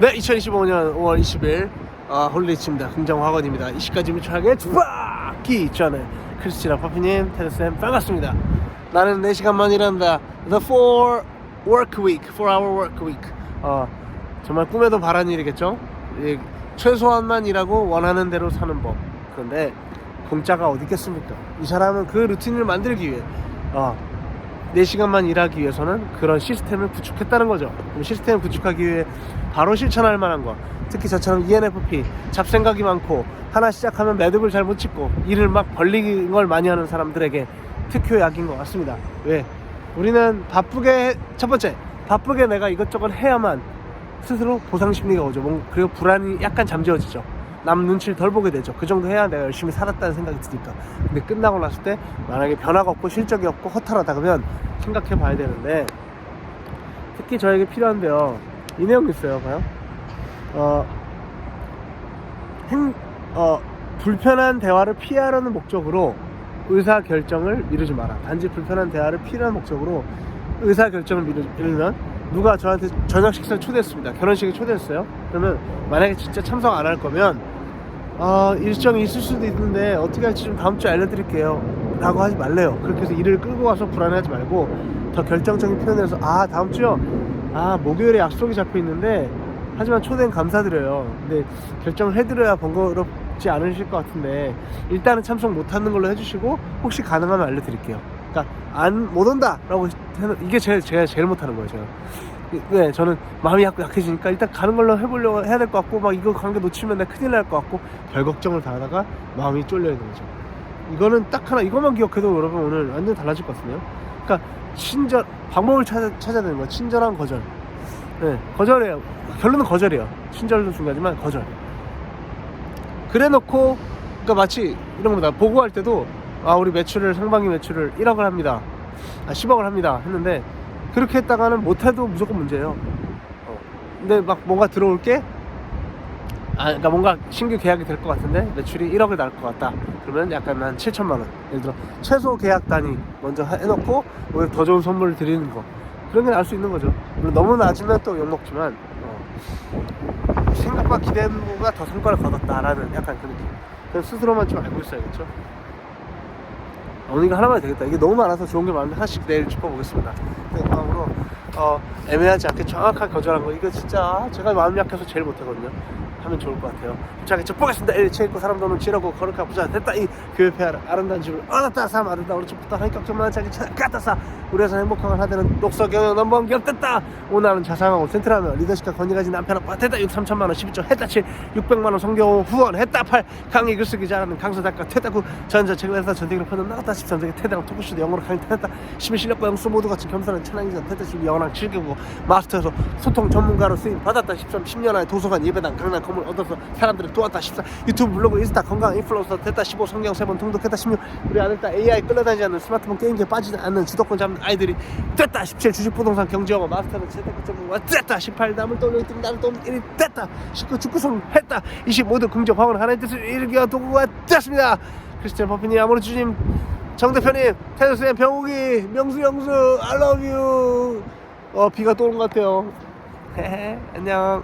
네, 2025년 5월 20일 아, 홀리치입니다. 긍정학원입니다. 이 시까지 미쳐하게 주박기 전에 크리스티나 파피님, 테드쌤 반갑습니다. 나는 4시간만 일한다. The 4 work week, 4 hour work week. 어, 정말 꿈에도 바라는 일이겠죠? 이, 최소한만 일하고 원하는 대로 사는 법. 그런데 공짜가 어디 있겠습니까? 이 사람은 그 루틴을 만들기 위해 어, 4시간만 일하기 위해서는 그런 시스템을 구축했다는 거죠. 시스템을 구축하기 위해 바로 실천할 만한 거. 특히 저처럼 ENFP, 잡생각이 많고 하나 시작하면 매듭을 잘 못 짓고 일을 막 벌리는 걸 많이 하는 사람들에게 특효 약인 것 같습니다. 왜? 우리는 바쁘게 첫 번째 바쁘게 내가 이것저것 해야만 스스로 보상 심리가 오죠. 뭔- 그리고 불안이 약간 잠재워지죠. 남 눈치를 덜 보게 되죠. 그 정도 해야 내가 열심히 살았다는 생각이 드니까. 근데 끝나고 났을 때 만약에 변화가 없고 실적이 없고 허탈하다 그러면 생각해 봐야 되는데 특히 저에게 필요한데요. 이 내용 있어요. 봐요. 어, 행, 어, 불편한 대화를 피하려는 목적으로 의사 결정을 미루지 마라. 단지 불편한 대화를 피하는 목적으로 의사 결정을 미루, 미루면 누가 저한테 저녁 식사를 초대했습니다. 결혼식에 초대했어요. 그러면 만약에 진짜 참석 안 할 거면 어, 일정이 있을 수도 있는데 어떻게 할지 좀 다음 주에 알려드릴게요. 라고 하지 말래요. 그렇게 해서 일을 끌고 와서 불안해하지 말고 더 결정적인 표현을 해서 아 다음 주요. 아 목요일에 약속이 잡혀 있는데 하지만 초대는 감사드려요. 근데 결정을 해드려야 번거롭지 않으실 것 같은데 일단은 참석 못하는 걸로 해주시고 혹시 가능하면 알려드릴게요. 그러니까 안 못 온다 라고 해놓- 이게 제일 제가 제일 못하는 거예요. 제가. 네, 저는 마음이 약해지니까 일단 가는 걸로 해보려고 해야 될 것 같고 막 이거 관계 놓치면 내가 큰일 날 것 같고 별 걱정을 다 하다가 마음이 쫄려 있는 거죠. 이거는 딱 하나 이것만 기억해도 여러분 오늘 완전 달라질 것 같은데요. 그러니까 친절 방법을 찾아 찾아야 되는 거야. 친절한 거절. 네, 거절이에요. 결론은 거절이에요. 친절도 중요하지만 거절. 그래놓고 그러니까 마치 이런 겁니다. 보고할 때도 아 우리 매출을 상반기 매출을 1억을 합니다. 아 10억을 합니다. 했는데 그렇게 했다가는 못해도 무조건 문제예요. 어. 근데 막 뭔가 들어올 게 아, 그러니까 뭔가 신규 계약이 될 것 같은데 매출이 1억을 날 것 같다. 그러면 약간 한 7천만 원. 예를 들어 최소 계약 단위 먼저 하- 해놓고 오히려 더 좋은 선물을 드리는 거. 그런 게 나을 수 있는 거죠. 물론 너무 낮으면 또 욕먹지만 어, 생각과 거가 더 성과를 거뒀다라는 약간 그 느낌. 그냥 스스로만 좀 알고 있어야겠죠. 오늘 이거 하나만 되겠다. 이게 너무 많아서 좋은 게 많은데 하나씩 내일 짚어보겠습니다. 그 마음으로 어, 애매하지 않게 정확하게 거절한 거 이거 진짜 제가 마음 약해서 제일 못하거든요. 하면 좋을 것 같아요. 자겠죠. 보겠습니다. 일체 있고 사람 돈은 지라고 거룩하 부자. 됐다. 이 교회패 아름다운 집을 얻었다. 삼 아름다 오른쪽부터 한격 정만 자기 차 갖다싸 우리 회사 행복한 하되는 녹서 경영 넘버원 기업 됐다. 오늘은 자상하고 센트라며 리더십과 건의가진 남편 아빠 됐다. 6 3천만 원 12조 했다. 7 600만 원 성경 후원 했다. 8 강의 글쓰기 잘하는 강사 작가 퇴다. 9 전자 책을 회사 전쟁으로 퍼는 나갔다. 13세기 태대랑 토크쇼도 영어로 강의 됐다. 12 실력과 영수 모두 같은 겸손한 천황기자 됐다. 12 영어랑 7개국 마스터에서 소통 전문가로 쓰임 받았다. 13 10년 안에 도서관 예배당 강남 건물 얻어서 사람들을 도왔다 14 유튜브 블로그 인스타 건강 인플루언서 됐다 15 성경 3번 통독했다 16 우리 아들 딸 AI 끌려다니지 않는 스마트폰 게임기에 빠지지 않는 주도권 잡는 아이들이 됐다 17 주식 부동산 경제영어 마스터는 재테크 전문가 됐다 18 남을 떠올려 있던 나를 떠올려 1위 됐다. 19 축구성 했다. 20 모두 긍정 화원 하나의 뜻을 이루기와 도구가 됐습니다. 크리스티안 퍼피님 아모르 주님 정 대표님 테드스님 병욱이 명수 영수 I love you. 어 비가 또 오는 것 같아요. 안녕